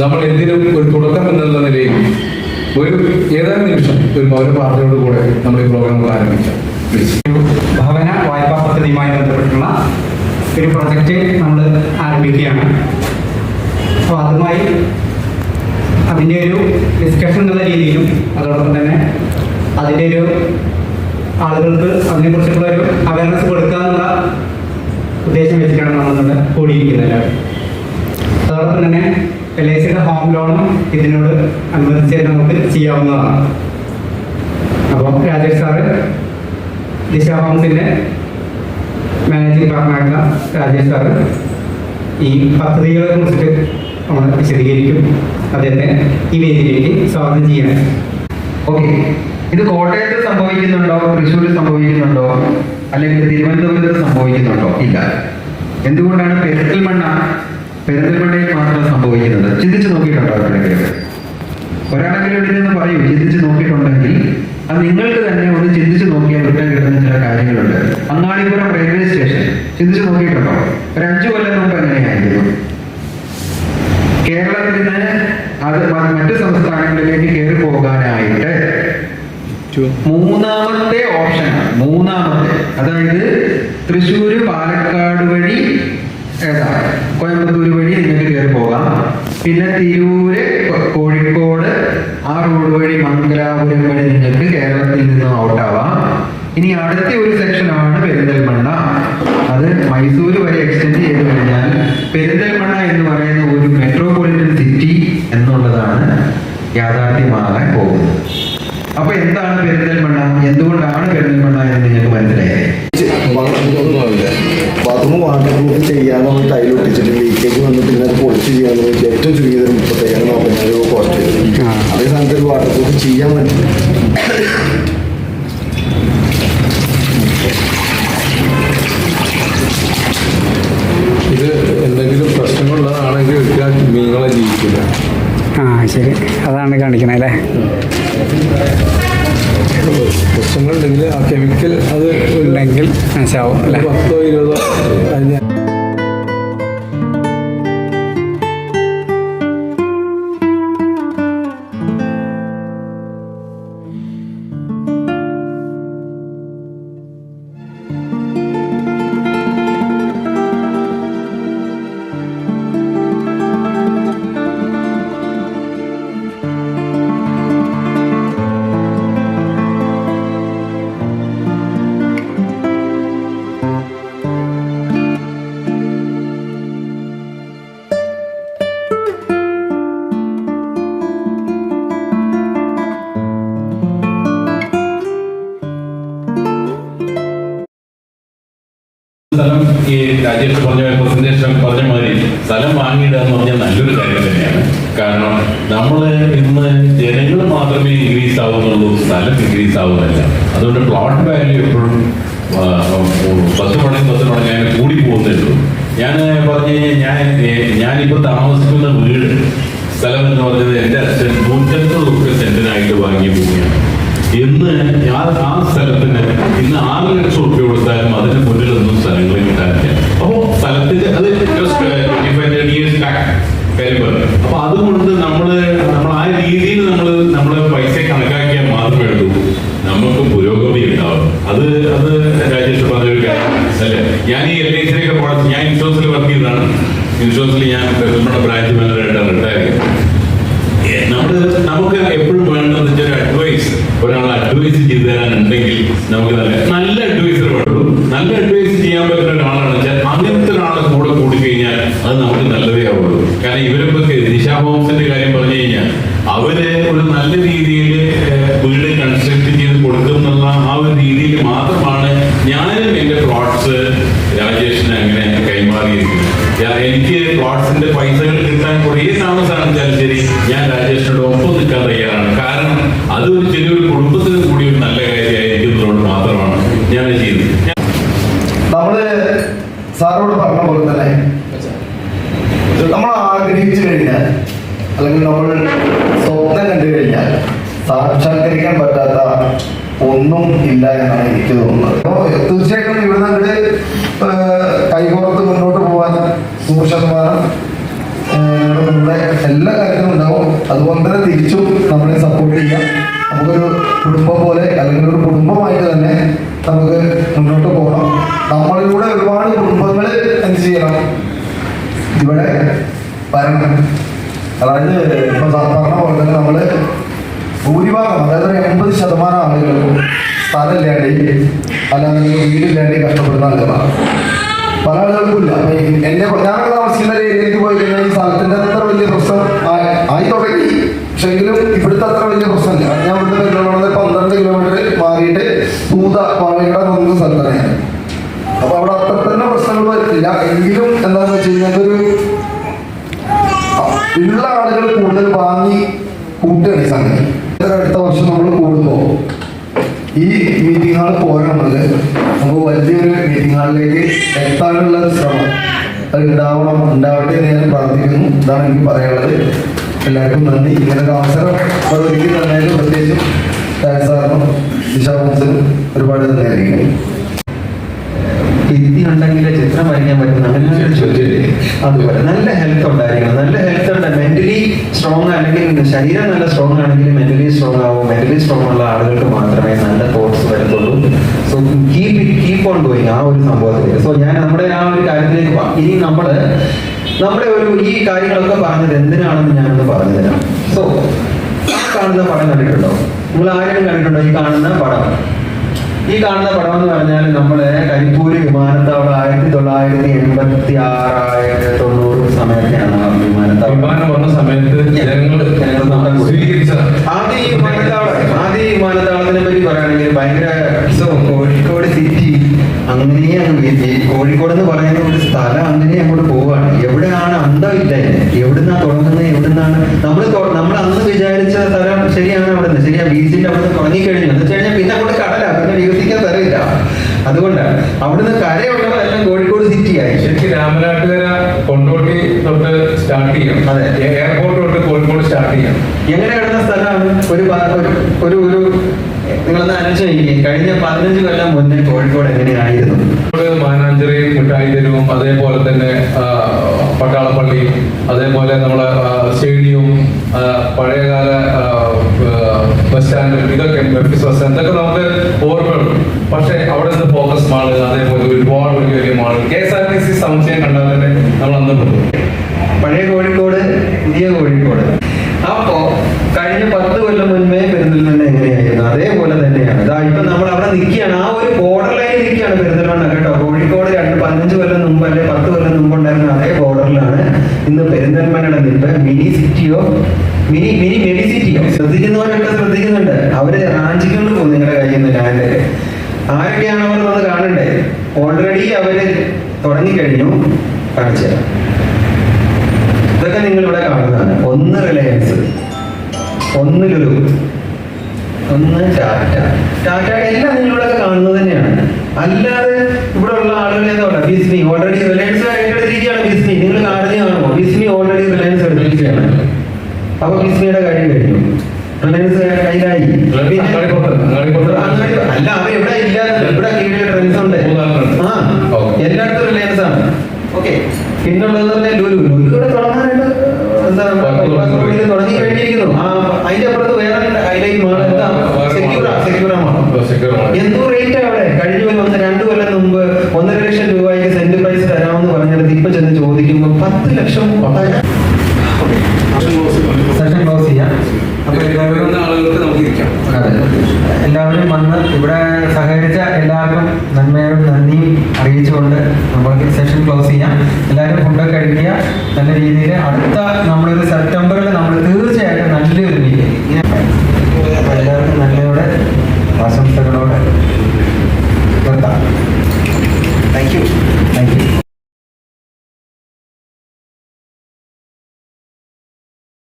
നമ്മൾ എന്തിനും ഒരു തുടക്കം എന്നുള്ള നിലയിൽ ഒരു ഏതാനും നിമിഷം ഒരു പൗരപ്രാർത്ഥനയോട് കൂടെ നമ്മൾ ഈ പ്രോഗ്രാം ആരംഭിക്കാം. ഭവന വായ്പാ പദ്ധതിയുമായി ബന്ധപ്പെട്ടുള്ള ഒരു പ്രൊജക്റ്റ് നമ്മൾ ആരംഭിക്കുകയാണ്. അപ്പോൾ അതുമായി അതിന്റെ ഒരു ഡിസ്കഷൻ എന്നുള്ള രീതിയിലും അതോടൊപ്പം തന്നെ അതിന്റെ ഒരു ആളുകൾക്ക് അതിനെക്കുറിച്ചുള്ള ഒരു അവയർനെസ് കൊടുക്കുക എന്നുള്ള ഉദ്ദേശം വെച്ചിട്ടാണ് നമ്മൾ കൂടിയിരിക്കുന്നത്. അതോടൊപ്പം തന്നെ എൽ ഐ സിയുടെ ഹോം ലോണും ഇതിനോട് അനുബന്ധിച്ച് നമുക്ക് ചെയ്യാവുന്നതാണ്. അപ്പോൾ രാജേഷ് സാറ് ദിശ ഹോംസിന്റെ മാനേജിംഗ് പാർട്ണറായിട്ടുള്ള രാജേഷ് സാറ് ഈ പദ്ധതികളെ കുറിച്ചിട്ട് നമ്മൾ വിശദീകരിക്കും. അദ്ദേഹത്തെ ഈ വേദിയിലേക്ക് സ്വാഗതം ചെയ്യണം. ഓക്കെ. ഇത് കോട്ടയത്ത് സംഭവിക്കുന്നുണ്ടോ? തൃശ്ശൂരിൽ സംഭവിക്കുന്നുണ്ടോ? അല്ലെങ്കിൽ തിരുവനന്തപുരത്ത് സംഭവിക്കുന്നുണ്ടോ? ഇല്ല. എന്തുകൊണ്ടാണ് പെരിന്തൽമണ്ണ പെരിന്തൽമണ്ണയിൽ മാത്രം സംഭവിക്കുന്നത്. ചിന്തിച്ചു നോക്കിയിട്ടുണ്ടോ എപ്പോഴെങ്കിലും ഒരാളെങ്കിലും ഇവിടെ നിന്ന് പറയൂ ചിന്തിച്ചു നോക്കിയിട്ടുണ്ടെങ്കിൽ അത് നിങ്ങൾക്ക് തന്നെ ഒന്ന് ചിന്തിച്ചു നോക്കിയാൽ ഇവിടെ കിട്ടുന്ന ചില കാര്യങ്ങളുണ്ട്. അങ്ങാടിപുരം റെയിൽവേ സ്റ്റേഷൻ ചിന്തിച്ചു നോക്കിയിട്ടുണ്ടോ? ഒരു അഞ്ചു കൊല്ലം മുമ്പ് എങ്ങനെയായിരുന്നു? കേരളത്തിൽ നിന്ന് അത് മറ്റു മറ്റ് സംസ്ഥാനങ്ങളിലേക്ക് കയറി പോകാനായിട്ട് മൂന്നാമത്തെ ഓപ്ഷനാണ്. മൂന്നാമത്തെ അതായത് തൃശ്ശൂര് പാലക്കാട് വഴി ഏതാ കോയമ്പത്തൂർ വഴി നിങ്ങൾക്ക് കയറി പോകാം. പിന്നെ തിരൂര് കോഴിക്കോട് ആ റോഡ് വഴി മംഗലാപുരം വഴി നിങ്ങൾക്ക് കേരളത്തിൽ നിന്ന് ഔട്ട് ആവാം. ഇനി അടുത്ത ഒരു സെക്ഷനാണ് പെരിന്തൽമണ്ണ. അത് മൈസൂർ വരെ എക്സ്റ്റെൻഡ് ചെയ്ത് കഴിഞ്ഞാൽ പെരിന്തൽമണ്ണ എന്ന് പറയുന്ന ഒരു മെട്രോപൊളിറ്റൻ സിറ്റി എന്നുള്ളതാണ് യാഥാർത്ഥ്യമാകാൻ പോകുന്നത്. അപ്പൊ എന്താണ് പെരിന്തൽമണ്ണ? എന്തുകൊണ്ടാണ് പെരിന്തൽമണ്ണ എന്ന് ശരി. അതാണ് കാണിക്കണേ അല്ലേ? പ്രശ്നങ്ങളുണ്ടെങ്കിൽ ആ കെമിക്കൽ അത് ഉണ്ടെങ്കിൽ മനസ്സിലാവും അല്ലേ? പത്തോ ഇരുപതോ അതിന് ഈ രാജേഷ് പറഞ്ഞ പ്രസന്റേഷൻ പറഞ്ഞ മാതിരി സ്ഥലം വാങ്ങിയിടുക എന്ന് പറഞ്ഞാൽ നല്ലൊരു കാര്യം തന്നെയാണ്. കാരണം നമ്മൾ ഇന്ന് ജനങ്ങൾ മാത്രമേ ഇൻക്രീസ് ആവുന്നുള്ളൂ സ്ഥലം ഇൻക്രീസ് ആവുന്നില്ല. അതുകൊണ്ട് പ്ലോട്ട് വാല്യൂ എപ്പോഴും പത്ത് മണി പത്ത് മണി ഞാൻ കൂടി പോകുന്നുള്ളൂ ഞാൻ പറഞ്ഞു കഴിഞ്ഞാൽ ഞാൻ ഞാനിപ്പോൾ താമസിക്കുന്ന വീട് സ്ഥലം എന്ന് പറഞ്ഞത് എന്റെ അച്ഛൻ നൂറ്റമ്പത് റുപ്യ സെന്റിനായിട്ട് വാങ്ങിയ ഭൂമിയാണ്. ഇന്ന് ആ സ്ഥലത്തിന് ഇന്ന് ആറ് ലക്ഷം റുപ്യ കൊടുത്താലും അതിന് മുന്നിലൊന്നും സ്ഥലങ്ങൾ കിട്ടാനില്ല. അപ്പോ സ്ഥലത്തിന്റെ അത് പറഞ്ഞു അപ്പൊ അതുകൊണ്ട് നമ്മൾ നമ്മൾ ആ രീതിയിൽ നമ്മൾ നമ്മൾ പൈസ കണക്കാക്കിയാൽ മാത്രമേ ഉള്ളൂ. നമുക്ക് പുരോഗതി ഉണ്ടാവും അത് അത് രാജേഷ് പറഞ്ഞ ഒരു കാര്യം അല്ലേ? ഞാൻ ഈ എൽ ഐ സിയിലേക്ക് പോകാൻ ഞാൻ ഇൻഷുറൻസിൽ വർക്ക് ചെയ്തതാണ്. ഇൻഷുറൻസിൽ ഞാൻ നമ്മുടെ ബ്രാഞ്ച് നമുക്ക് നല്ല നല്ല അഡ്വൈസർ വേണ്ടു നല്ല അഡ്വൈസ് ചെയ്യാൻ പറ്റുന്ന ഒരാളാണ് അങ്ങനത്തെ ഒരാളെ കൂടെ കൂടി കഴിഞ്ഞാൽ അത് നമുക്ക് നല്ലതേ ആവുള്ളൂ. കാരണം ഇവരിപ്പോ ദിശ ഹോംസിന്റെ കാര്യം പറഞ്ഞു കഴിഞ്ഞാൽ അവർ ഒരു നല്ല രീതിയിൽ വീട് കൺസ്ട്രക്ട് ചെയ്ത് കൊടുക്കുന്നുള്ള ആ ഒരു രീതിയിൽ മാത്രമാണ് ഞാനും എന്റെ പ്ലോട്ട്സ് രാജേഷിന് അങ്ങനെ കൈമാറിയിരിക്കുന്നത്. എനിക്ക് പ്ലോട്ട്സിന്റെ പൈസകൾ കിട്ടാൻ കുറേ താമസമാണ് വെച്ചാൽ ശരി ഞാൻ രാജേഷിനോട് ഒപ്പം നിൽക്കാൻ തയ്യാറാണ്. കാരണം അത് ചെറിയൊരു കുടുംബത്തിന് സാറോട് പറഞ്ഞ പോലെ തന്നെ നമ്മൾ ആഗ്രഹിച്ചു കഴിഞ്ഞാൽ അല്ലെങ്കിൽ നമ്മൾ സ്വപ്നം കണ്ടു കഴിഞ്ഞാൽ സാക്ഷാത്കരിക്കാൻ പറ്റാത്ത ഒന്നും ഇല്ല എന്നാണ് എനിക്ക് തോന്നുന്നത്. അപ്പോൾ തീർച്ചയായിട്ടും ഇവിടെ അങ്ങോട്ട് കൈകോർത്ത് മുന്നോട്ട് പോകാൻ നൂറ് ശതമാനം ഏഹ്, എല്ലാ കാര്യങ്ങളും ഉണ്ടാവും. അതുപോലെ തന്നെ തിരിച്ചും നമ്മളെ സപ്പോർട്ട് ചെയ്യാം. നമുക്കൊരു കുടുംബം പോലെ അല്ലെങ്കിൽ ഒരു കുടുംബമായിട്ട് തന്നെ നമുക്ക് മുന്നോട്ട് പോകണം. നമ്മളിലൂടെ ഒരുപാട് എന്ത് ചെയ്യണം. ഇവിടെ വരണം. അതായത് ഇപ്പൊ പറഞ്ഞ പോലെ തന്നെ നമ്മൾ ഭൂരിഭാഗം അതായത് ഒരു എൺപത് ശതമാനം ആളുകൾക്കും സ്ഥലമില്ലാണ്ട് അല്ലാതെ വീടില്ലാണ്ട് കഷ്ടപ്പെടുന്ന ആളുകളാണ്. പല ആളുകൾക്കും ഇല്ല. എന്റെ ഞാൻ താമസിക്കുന്ന ഏരിയയിലേക്ക് പോയി കഴിഞ്ഞാൽ ഈ സ്ഥലത്തിന്റെ അത്ര വലിയ പ്രശ്നം ആയി തുടങ്ങി. പക്ഷെങ്കിലും ഇവിടുത്തെ അത്ര വലിയ പ്രശ്നമില്ല. ഞാൻ ഇവിടുത്തെ കിലോമീറ്റർ പന്ത്രണ്ട് കിലോമീറ്റർ മാറിയിട്ട് പൂത പാളയുടെ നമുക്ക് സ്ഥലത്താണ് ഞാൻ. അപ്പൊ അവിടെ അത്ര തന്നെ പ്രശ്നങ്ങൾ എങ്കിലും എന്താണെന്ന് വെച്ച് കഴിഞ്ഞാൽ ഒരു ഉള്ള ആളുകൾ കൂടുതൽ വാങ്ങി കൂട്ടുകയാണ് ഈ സംഗതി. അടുത്ത വർഷം നമ്മൾ കൂടുമ്പോൾ ഈ മീറ്റിംഗ് ഹാൾ പോരാണെന്നത് നമുക്ക് വലിയൊരു മീറ്റിംഗ് ഹാളിലേക്ക് എത്താനുള്ള ശ്രമം അത് ഉണ്ടാവണം ഉണ്ടാവട്ടെ എന്ന് ഞാൻ പ്രാർത്ഥിക്കുന്നു. ഇതാണ് എനിക്ക് പറയാനുള്ളത്. എല്ലാവർക്കും നന്ദി. ഇങ്ങനെ ഒരു അവസരം ഒരുക്കി തന്നതിന് പ്രത്യേകിച്ചും സാറിനും ദിശാബോസിനും ഒരുപാട് നന്ദിയായിരിക്കും ഭിത്തി ഉണ്ടെങ്കിൽ ചിത്രം വരയ്ക്കാൻ പറ്റുന്ന അങ്ങനെ അതുപോലെ നല്ല ഹെൽത്ത് ഉണ്ടായിരിക്കണം നല്ല ഹെൽത്ത് ഉണ്ട്. മെന്റലി സ്ട്രോങ് ആണെങ്കിൽ ശരീരം നല്ല സ്ട്രോങ് ആണെങ്കിൽ മെന്റലി സ്ട്രോങ് ആവും. മെന്റലി സ്ട്രോങ് ഉള്ള ആളുകൾക്ക് മാത്രമേ നല്ല തോട്ട്സ് വരത്തുള്ളൂ. So keep keep on going ആ ഒരു സംഭവത്തിൽ സോ ഞാൻ നമ്മുടെ ആ ഒരു കാര്യത്തിലേക്ക്. ഇനി നമ്മൾ നമ്മുടെ ഒരു ഈ കാര്യങ്ങളൊക്കെ പറഞ്ഞത് എന്തിനാണെന്ന് ഞാനൊന്ന് പറഞ്ഞു തരാം സോ കാണുന്ന പടം കണ്ടിട്ടുണ്ടോ? നിങ്ങൾ ആരെങ്കിലും കണ്ടിട്ടുണ്ടോ ഈ കാണുന്ന പടം? ഈ കാണുന്ന പടം എന്ന് പറഞ്ഞാൽ നമ്മൾ കരിപ്പൂര് വിമാനത്താവളം ആയിരത്തി തൊള്ളായിരത്തി എൺപത്തി ആറായിരത്തി തൊണ്ണൂറ് സമയത്തെയാണ് വിമാനത്താവളം. വിമാനം വന്ന സമയത്ത് ജനങ്ങൾ ആദ്യം ഈ വിമാനത്താവളം ആദ്യ ഈ വിമാനത്താവളത്തിനെ പറ്റി പറയുകയാണെങ്കിൽ ഭയങ്കര കോഴിക്കോട് സിറ്റി അങ്ങനെ അങ്ങ് കോഴിക്കോട് എന്ന് പറയുന്ന ഒരു സ്ഥലം അങ്ങനെ അങ്ങോട്ട് പോവാണ് എവിടെയാണ് അന്തമില്ല. എവിടുന്നാ തുടങ്ങുന്നത്? എവിടുന്നാണ്? നമ്മൾ നമ്മൾ അന്ന് വിചാരിച്ച സ്ഥലം ശരിയാണ് അവിടെ നിന്ന് ശരിയാ ബീച്ചിന്റെ അവിടെ നിന്ന് തുടങ്ങിക്കഴിഞ്ഞു. എന്ന് വെച്ച് കഴിഞ്ഞാൽ പിന്നെ അങ്ങോട്ട് അതുകൊണ്ടാണ്. അവിടുന്ന് കരയുള്ളതെല്ലാം കോഴിക്കോട് സിറ്റിയായി ശരിക്കും രാമനാട്ടുകര കൊണ്ടോട്ടി തൊട്ട് സ്റ്റാർട്ട് ചെയ്യാം അതെ. എയർപോർട്ട് തൊട്ട് കോഴിക്കോട് സ്റ്റാർട്ട് ചെയ്യാം എങ്ങനെ കിടന്ന സ്ഥലമാണ് ഒരു ഒരു ഒരു നിങ്ങളൊന്ന് അനുസരിക്കും കഴിഞ്ഞ പതിനഞ്ച് കൊല്ലം മുന്നേ കോഴിക്കോട് എങ്ങനെയായിരുന്നു? മാനാഞ്ചിറയും മാനാഞ്ചിറി മിഠായി തെരുവും അതേപോലെ തന്നെ പട്ടാളപ്പള്ളി പട്ടാളപ്പള്ളിയും അതേപോലെ നമ്മളെ സ്റ്റേഡിയവും പഴയകാല ബസ് സ്റ്റാൻഡും ഇതൊക്കെ ബസ് സ്റ്റാൻഡ് ഇതൊക്കെ നമുക്ക് ഓർമ്മയുള്ളൂ പക്ഷെ അവിടെ മാൾ അതേപോലെ ഒരുപാട് വലിയ വലിയ mall K S R T C സമുച്ചയം കണ്ടാൽ തന്നെ നമ്മൾ അന്ന് പോകും പഴയ കോഴിക്കോട് പുതിയ കോഴിക്കോട്. അപ്പോ കഴിഞ്ഞ പത്ത് കൊല്ലം മുൻപേ പെരിന്തൽമണ്ണ എങ്ങനെയായിരുന്നു? അതേപോലെ തന്നെയാണ്. ഇതാ ഇപ്പൊ നമ്മൾ അവിടെ നിൽക്കുകയാണ്. ആ ഒരു ബോർഡർ ലൈനിൽ നിൽക്കുകയാണ് പെരിന്തൽമണ്ണ കേട്ടോ. കോഴിക്കോട് രണ്ട് പതിനഞ്ച് കൊല്ലം മുമ്പ് അല്ലെ പത്ത് കൊല്ലം മുമ്പ് ഉണ്ടായിരുന്ന അതേ ബോർഡറിലാണ് ഇന്ന് പെരുന്തൽമണ്ണയുടെ നിൽപ്പ് മിനി സിറ്റിയോ മിനി മിനി മെഡി സിറ്റിയോ ശ്രദ്ധിക്കുന്നവരൊക്കെ ശ്രദ്ധിക്കുന്നുണ്ട്. അവർ റാഞ്ചിക്കൊണ്ട് പോകും നിങ്ങളുടെ കയ്യിൽ നിന്ന് ലാൻഡ് ആരൊക്കെയാണ് അവർ വന്ന് കാണണ്ടേ? ഓൾറെഡി അവർ തുടങ്ങിക്കഴിഞ്ഞു കാണിച്ചു തരാം ഇതൊക്കെ നിങ്ങൾ ഇവിടെ കാണുന്നതാണ്. ഒന്ന് റിലയൻസ് ഒന്ന് ലുലു ഒന്ന് ടാറ്റ. ടാറ്റ എല്ലാം നിങ്ങൾ ഇവിടെ കാണുന്നത് തന്നെയാണ്. അല്ലാതെ ഇവിടെ ഉള്ള ആളുകൾ എന്താ പറയുക? ബിസ്മി. ഓൾറെഡി റിലയൻസ് ഏറ്റെടുത്തിരിക്കുകയാണ് ബിസ്മി. നിങ്ങൾ കാണുന്ന കാണുമോ? ബിസ്മി ഓൾറെഡി റിലയൻസ് എടുത്തിരിക്കുകയാണ്. അപ്പൊ ബിസ്മിയുടെ കാര്യം കഴിഞ്ഞു. റിലയൻസ് കയ്യിലായി അങ്ങാടിപ്പുറത്ത്, അങ്ങാടിപ്പുറത്ത്. അങ്ങാടി- അല്ല അവർ ഇവിടെ ഇല്ല ഇവിടെ കീഴിൽ ട്രെൻഡ്സ് ഉണ്ട് മൂന്നാറിലുണ്ട്. ആ ഓക്കേ. എല്ലായിടത്തും റിലയൻസ് ആണ് ഓക്കെ പിന്നുള്ളത് തന്നെ ലുലു ലുലു ഇവിടെ തുടങ്ങാനായിട്ട് എന്താ റോഡിൽ തുടങ്ങി കഴിഞ്ഞിരിക്കുന്നു ആ അതിന്റെ അപ്പുറത്ത് വേറെ ഹൈലൈറ്റ് മാൾ എന്താ വേറെ secure mall. Secure mall Secure mall. എന്തോ റേറ്റ് അവിടെ കഴിഞ്ഞ ഒരു ഒന്ന് രണ്ട് കൊല്ലം മുമ്പ് ഒന്നര ലക്ഷം രൂപയ്ക്ക് സെന്റ് പ്രൈസ് തരാമെന്ന് പറഞ്ഞിട്ട് ഇപ്പൊ ചെന്ന് ചോദിക്കുമ്പോൾ പത്ത് ലക്ഷം സെഷൻ ക്ലോസ് ചെയ്യാം. അപ്പൊ എല്ലാവരും വന്ന് ഇവിടെ സഹകരിച്ച എല്ലാവർക്കും നന്മയും നന്ദിയും അറിയിച്ചുകൊണ്ട് നമുക്ക് സെഷൻ ക്ലോസ് ചെയ്യാം. എല്ലാവരും ഫുഡൊക്കെ കഴിക്കുക. നല്ല രീതിയിൽ അടുത്ത നമ്മളൊരു സെപ്റ്റംബറിൽ നമ്മൾ